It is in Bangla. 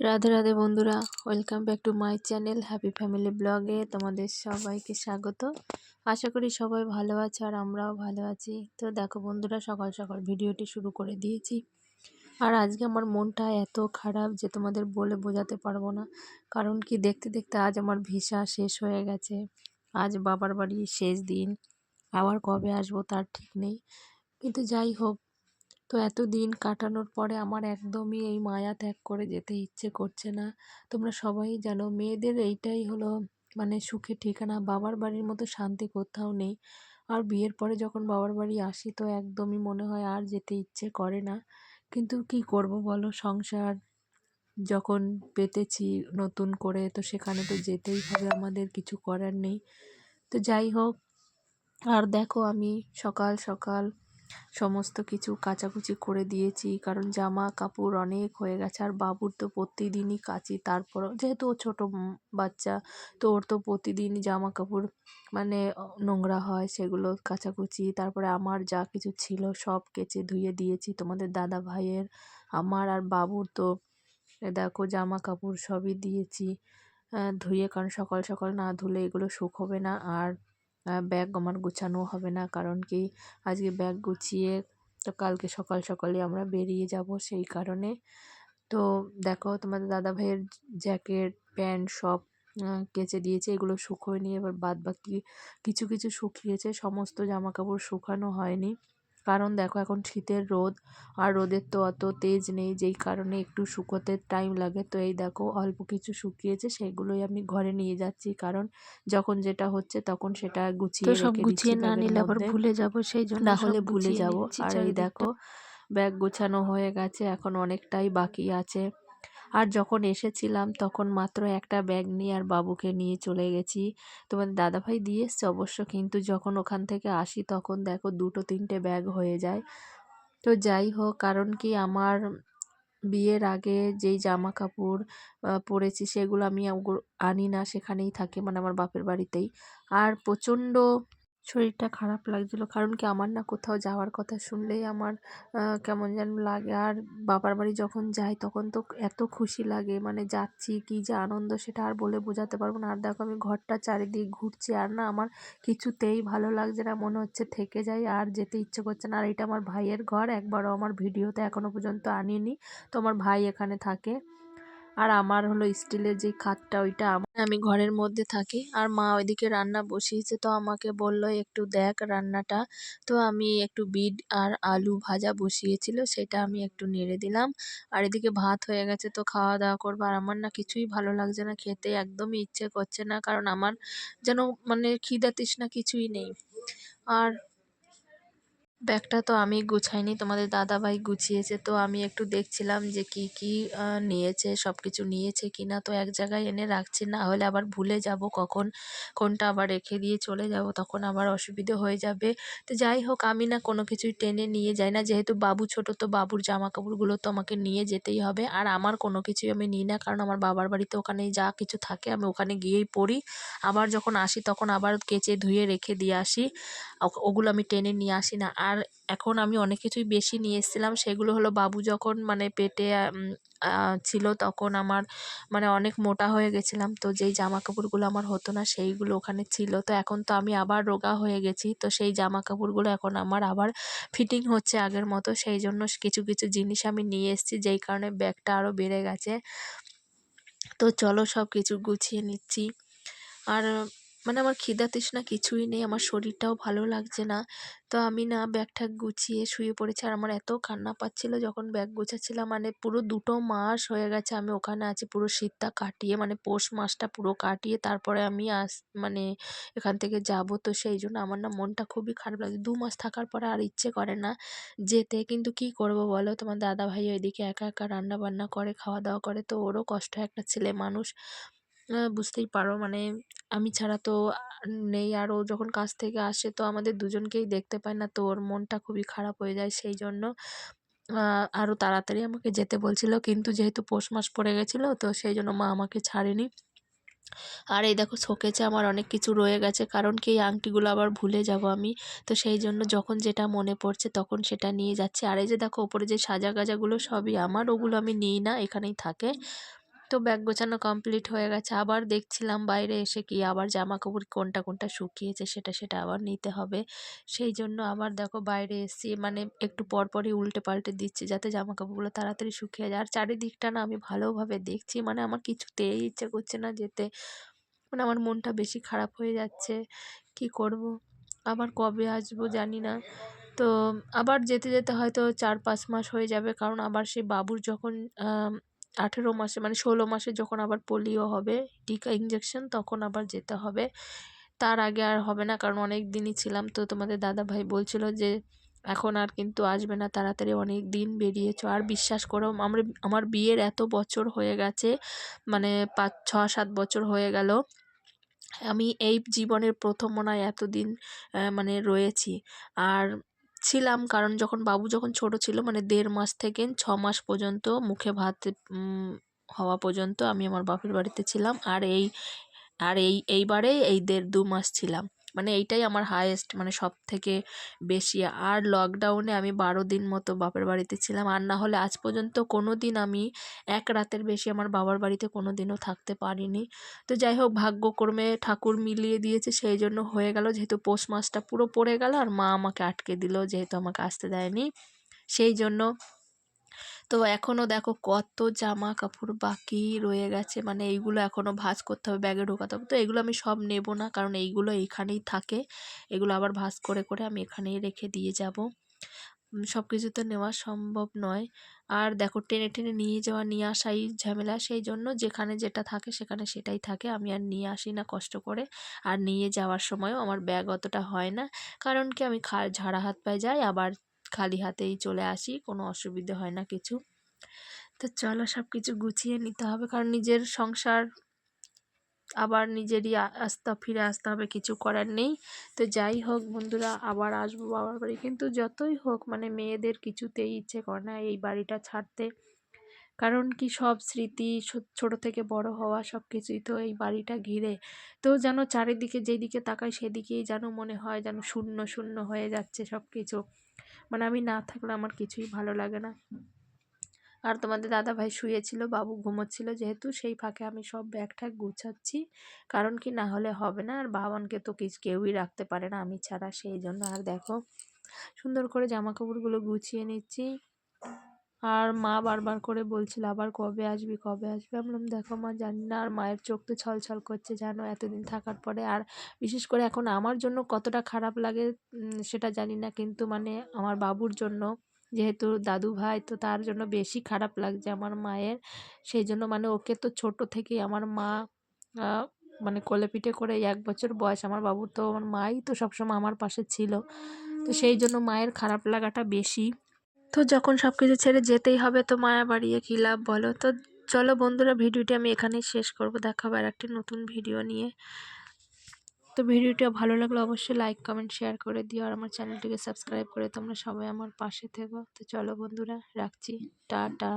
রাধে রাধে বন্ধুরা welcome back to my channel happy family ব্লগে তোমাদের সবাইকে স্বাগত। আশা করি সবাই ভালো আছে আর আমরাও ভালো আছি। তো দেখো বন্ধুরা, সকাল সকাল ভিডিওটি শুরু করে দিয়েছি। আর আজকে আমার মনটা এত খারাপ যে তোমাদের বলে বোঝাতে পারব না। কারণ কি, দেখতে দেখতে আজ আমার ভিসা শেষ হয়ে গেছে। আজ বাবার বাড়ি শেষ দিন। আবার কবে আসব তার ঠিক নেই। কিন্তু যাই হোক তো এত দিন কাটানোর পরে আমার একদমই এই মায়া ত্যাগ করে যেতে ইচ্ছে করছে না। তোমরা সবাই জানো মেয়েদের এইটাই হলো মানে সুখে ঠিকানা, বাবার বাড়ির মতো শান্তি কোথাও নেই। আর বিয়ের পরে যখন বাবার বাড়ি আসি তো একদমই মনে হয় আর যেতে ইচ্ছে করে না। কিন্তু কি করব বলো, সংসার যখন পেতেছি নতুন করে তো সেখানে তো যেতেই হবে, আমাদের কিছু করার নেই। তো যাই হোক, আর দেখো আমি সকাল সকাল সমস্ত কিছু কাচাকুচি করে দিয়েছি, কারণ জামা কাপড় অনেক হয়ে গেছে। আর বাবুর তো প্রতিদিনই কাচি তারপর যেহেতু ও ছোটো বাচ্চা, তো ওর তো প্রতিদিনই জামা কাপড় মানে নোংরা হয়, সেগুলো কাচাকুচি। তারপরে আমার যা কিছু ছিল সব কেচে ধুয়ে দিয়েছি তোমাদের দাদা ভাইয়ের। আমার আর বাবুর তো দেখো জামা কাপড় সবই দিয়েছি ধুয়ে, কারণ সকাল সকাল না ধুলে এগুলো শুকোবে না। আর ব্যাগ আমার গোছানো হবে না। কারণ কি, আজকে ব্যাগ গুছিয়ে তো কালকে সকাল সকালে আমরা বেরিয়ে যাব সেই কারণে। তো দেখো, তোমাদের দাদা ভাইয়ের জ্যাকেট, প্যান্ট সব কেচে দিয়েছে। এগুলো শুকোয়নি, এবার বাদ বাকি কিছু কিছু শুকিয়েছে। সমস্ত জামা কাপড় শুকানো হয়নি। কারণ দেখো এখন শীতের রোদ আর রোদের তো অত তেজ নেই যেই কারণে একটু শুকোতে টাইম লাগে। তো এই দেখো অল্প কিছু শুকিয়েছে সেগুলোই আমি ঘরে নিয়ে যাচ্ছি। কারণ যখন যেটা হচ্ছে তখন সেটা গুছিয়ে সব গুছিয়ে না নিলে আবার ভুলে যাব সেই জন্য না হলে ভুলে যাব। আর এই দেখো ব্যাগ গোছানো হয়ে গেছে এখন অনেকটাই বাকি আছে। আর যখন এসেছিলাম, তখন মাত্র একটা ব্যাগ নিয়ে আর বাবুকে নিয়ে চলে গেছি। তোমাদের দাদাভাই দিয়ে এসছে অবশ্য, কিন্তু যখন ওখান থেকে আসি, তখন দেখো দুটো তিনটে ব্যাগ হয়ে যায়। তো যাই হোক, কারণ কি আমার বিয়ের আগে যেই জামা কাপড় পরেছি সেগুলো আমি আনি না, সেখানেই থাকে মানে আমার বাপের বাড়িতেই। আর প্রচণ্ড শরীরটা খারাপ লাগছিল। কারণ কি আমার না কোথাও যাওয়ার কথা শুনলেই আমার কেমন যেন লাগে। আর বাবার বাড়ি যখন যাই তখন তো এত খুশি লাগে। মানে যাচ্ছি, কি যে আনন্দ সেটা আর বলে বোঝাতে পারব না। আর দেখো আমি ঘরটা চারিদিক ঘুরছি আর না আমার কিছুতেই ভালো লাগছে না, মনে হচ্ছে থেকে যাই আর যেতে ইচ্ছে করছে না। আর এটা আমার ভাইয়ের ঘর, একবারও আমার ভিডিওতে এখনও পর্যন্ত আনিনি। তো আমার ভাই এখানে থাকে। আর আমার হলো স্টিলের যে খাটটা, ওইটা আমি ঘরের মধ্যে থাকি আর মা ওইদিকে রান্না বসিয়েছে। তো আমাকে বলল, একটু দেখ রান্নাটা। তো আমি একটু বিট আর আলু ভাজা বসিয়েছিল, সেটা আমি একটু নেড়ে দিলাম। আর এদিকে ভাত হয়ে গেছে, তো খাওয়া দাওয়া করব। আর আমার না কিছুই ভালো লাগছে না, খেতে একদমই ইচ্ছে করছে না, কারণ আমার যেন মানে খিদা তৃষ্ণা কিছুই নেই। আর ব্যাগটা তো আমি গুছাইনি, তোমাদের দাদাভাই গুছিয়েছে, তো আমি একটু দেখছিলাম যে কি কি নিয়েছে সব কিছু নিয়েছে কি না তো এক জায়গায় এনে রাখছি, না হলে আবার ভুলে যাব কখন, কোনটা আবার রেখে দিয়ে চলে যাব, তখন আবার অসুবিধে হয়ে যাবে। তো যাই হোক, আমি না কোনো কিছুই টেনে নিয়ে যাই না, যেহেতু বাবু ছোট, তো বাবুর জামা কাপড়গুলো তো আমাকে নিয়ে যেতেই হবে, আর আমার কোনো কিছুই আমি নিই না, কারণ আমার বাবার বাড়িতে ওখানে যা কিছু থাকে আমি ওখানে গিয়েই পড়ি। আবার যখন আসি, তখন আবার কেচে ধুয়ে রেখে দিয়ে আসি ওগুলো আমি টেনে নিয়ে আসি না। আর এখন আমি অনেক কিছুই বেশি নিয়ে এসেছিলাম। সেগুলো হলো বাবু যখন মানে পেটে ছিল তখন আমার মানে অনেক মোটা হয়ে গেছিলাম। তো যেই জামা কাপড়গুলো আমার হতো না সেইগুলো ওখানে ছিল। তো এখন তো আমি আবার রোগা হয়ে গেছি। তো সেই জামা কাপড়গুলো এখন আমার আবার ফিটিং হচ্ছে আগের মতো। সেই জন্য কিছু কিছু জিনিস আমি নিয়ে এসেছি যেই কারণে ব্যাগটা আরও বেড়ে গেছে। তো চলো সব কিছু গুছিয়ে নিচ্ছি। আর মানে আমার খিদা তৃষ্ণা কিছুই নেই, আমার শরীরটাও ভালো লাগছে না। তো আমি না ব্যাগ ঠ্যাগ গুছিয়ে শুয়ে পড়েছি আর আমার এত কান্না পাচ্ছিল যখন ব্যাগ গুছাচ্ছিলাম মানে পুরো দুটো মাস হয়ে গেছে আমি ওখানে আছি, পুরো শীতটা কাটিয়ে মানে পৌষ মাসটা পুরো কাটিয়ে তারপরে আমি আস মানে এখান থেকে যাব। তো সেই জন্য আমার না মনটা খুবই খারাপ লাগছে। দু মাস থাকার পরে আর ইচ্ছে করে না যেতে, কিন্তু কি করব বলো? তোমার দাদা ভাই ওইদিকে একা একা রান্না বান্না করে, খাওয়া দাওয়া করে, তো ওরও কষ্ট একটা ছেলে মানুষ। বুঝতেই পারো। মানে আমি ছাড়া তো নেই। আর ও যখন কাজ থেকে আসে তো আমাদের দুজনকেই দেখতে পায় না। তো ওর মনটা খুবই খারাপ হয়ে যায় সেই জন্য আরও তাড়াতাড়ি আমাকে যেতে বলছিল। কিন্তু যেহেতু পৌষ মাস পড়ে গেছিল, তো সেই জন্য মা আমাকে ছাড়েনি। আর এই দেখো শোকেছে আমার অনেক কিছু রয়ে গেছে। কারণ কি? এই আংটিগুলো আবার ভুলে যাব আমি। তো সেই জন্য যখন যেটা মনে পড়ছে তখন সেটা নিয়ে যাচ্ছে। আর এই যে দেখো, ওপরে যে সাজা গাজাগুলো সবই আমার, ওগুলো আমি নিই না। এখানেই থাকে। তো ব্যাগ গোছানো কমপ্লিট হয়ে গেছে। আবার দেখছিলাম বাইরে এসে কি আবার জামা কাপড় কোনটা কোনটা শুকিয়েছে সেটা সেটা আবার নিতে হবে। সেই জন্য আবার দেখো বাইরে এসছি মানে একটু পরপরই উল্টে পাল্টে দিচ্ছি যাতে জামা কাপড়গুলো তাড়াতাড়ি শুকিয়ে যায়। আর চারিদিকটা না আমি ভালোভাবে দেখছি মানে আমার কিছুতেই ইচ্ছে করছে না যেতে। মানে আমার মনটা বেশি খারাপ হয়ে যাচ্ছে। কি করব? আবার কবে আসব জানি না। তো আবার যেতে যেতে হয়তো চার পাঁচ মাস হয়ে যাবে, কারণ আবার সেই বাবুর যখন আঠেরো মাসে মানে ষোলো মাসে যখন আবার পোলিও হবে, টিকা ইঞ্জেকশন তখন আবার যেতে হবে। তার আগে আর হবে না, কারণ অনেক দিনই ছিলাম। তো তোমাদের দাদা ভাই বলছিল যে, এখন আর কিন্তু আসবে না, তাড়াতাড়ি অনেক দিন বেরিয়েছ। আর বিশ্বাস করো, আমার আমার বিয়ের এত বছর হয়ে গেছে মানে পাঁচ, ছ, সাত বছর হয়ে গেল। আমি এই জীবনের প্রথম মনে হয় এতদিন মানে রয়েছি। আর ছিলাম। কারণ যখন বাবু যখন ছোট ছিল মানে দেড় মাস থেকে ছ মাস পর্যন্ত মুখে ভাত হওয়া পর্যন্ত আমি আমার বাপের বাড়িতে ছিলাম। আর এই আর এই, এইবারে এই দেড় দু মাস ছিলাম। মানে এইটাই আমার হায়েস্ট মানে সব থেকে বেশি। আর লকডাউনে আমি বারো দিন মতো বাপের বাড়িতে ছিলাম। আর না হলে আজ পর্যন্ত কোনো দিন আমি এক রাতের বেশি আমার বাবার বাড়িতে কোনো দিনও থাকতে পারিনি। তো যাই হোক, ভাগ্যক্রমে ঠাকুর মিলিয়ে দিয়েছে, সেই জন্য হয়ে গেল। যেহেতু পৌষ মাসটা পুরো পড়ে গেল, আর মা আমাকে আটকে দিল, যেহেতু আমাকে আসতে দেয়নি। সেই জন্য তো এখনও দেখো কত জামা কাপড় বাকি রয়ে গেছে। মানে এইগুলো এখনও ভাজ করতে হবে, ব্যাগে ঢোকাতে হবে। তো এগুলো আমি সব নেব না, কারণ এইগুলো এইখানেই থাকে। এগুলো আবার ভাজ করে করে আমি এখানেই রেখে দিয়ে যাব। সব কিছু তো নেওয়া সম্ভব নয়। আর দেখো টেনে টেনে নিয়ে যাওয়া, নিয়ে আসাই ঝামেলা। সেই জন্য যেখানে যেটা থাকে সেখানে সেটাই থাকে। আমি আর নিয়ে আসি না কষ্ট করে। আর নিয়ে যাওয়ার সময়ও আমার ব্যাগ অতটা হয় না। কারণ কি আমি খা, ঝাড়া হাত পায়ে যাই, আবার খালি হাতেই চলে আসি, কোনো অসুবিধে হয় না কিছু। তো চলো সব কিছু গুছিয়ে নিতে হবে, কারণ নিজের সংসার আবার নিজেরই আসতে ফিরে আসতে হবে, কিছু করার নেই। তো যাই হোক বন্ধুরা, আবার আসব বাবার বাড়ি। কিন্তু যতই হোক মানে মেয়েদের কিছুতেই ইচ্ছে করে না এই বাড়িটা ছাড়তে। কারণ কি সব স্মৃতি, ছোট থেকে বড় হওয়া সব কিছুই তো এই বাড়িটা ঘিরে। তো যেন চারিদিকে যেদিকে তাকাই সেদিকেই যেন মনে হয় যেন শূন্য শূন্য হয়ে যাচ্ছে সব কিছু মানে আমি না থাকলে আমার কিছুই ভালো লাগে না। আর তোমাদের দাদা ভাই শুয়েছিল, বাবু ঘুমোচ্ছিল, যেহেতু সেই ফাঁকে আমি সব ব্যাগ ঠ্যাগ গুছাচ্ছি, কারণ কি না হলে হবে না, আর বাবানকে তো কিছু, কেউই রাখতে পারে না, আমি ছাড়া, সেই জন্য। আর দেখো, সুন্দর করে জামা কাপড়গুলো গুছিয়ে নিচ্ছি। আর মা বারবার করে বলছিল, আবার কবে আসবি কবে আসবি? আমি বললাম, দেখো মা, জানি না, আর মায়ের চোখ তো ছলছল করছে, জানো, এতদিন থাকার পরে। আর বিশেষ করে এখন আমার জন্য কতটা খারাপ লাগে সেটা জানি না। কিন্তু মানে আমার বাবুর জন্য, যেহেতু দাদু ভাই, তো তার জন্য বেশি খারাপ লাগছে আমার মায়ের। সেই জন্য মানে ওকে তো ছোট থেকেই আমার মা মানে কোলে পিঠে করে এক বছর বয়স আমার বাবুর তো আমার মাই তো সবসময় আমার পাশে ছিল। তো সেই জন্য মায়ের খারাপ লাগাটা বেশি। তো যখন সব কিছু ছেড়ে যেতেই হবে তো মায়া বাড়িয়ে কী লাভ বলো? তো চলো বন্ধুরা, ভিডিওটি আমি এখানেই শেষ করব। দেখাবো আর একটি নতুন ভিডিও নিয়ে। তো ভিডিওটা ভালো লাগলে অবশ্যই লাইক কমেন্ট শেয়ার করে দিও। আর আমার চ্যানেলটিকে সাবস্ক্রাইব করে তোমরা সবাই আমার পাশে থেকো। তো চলো বন্ধুরা, রাখছি। টাটা।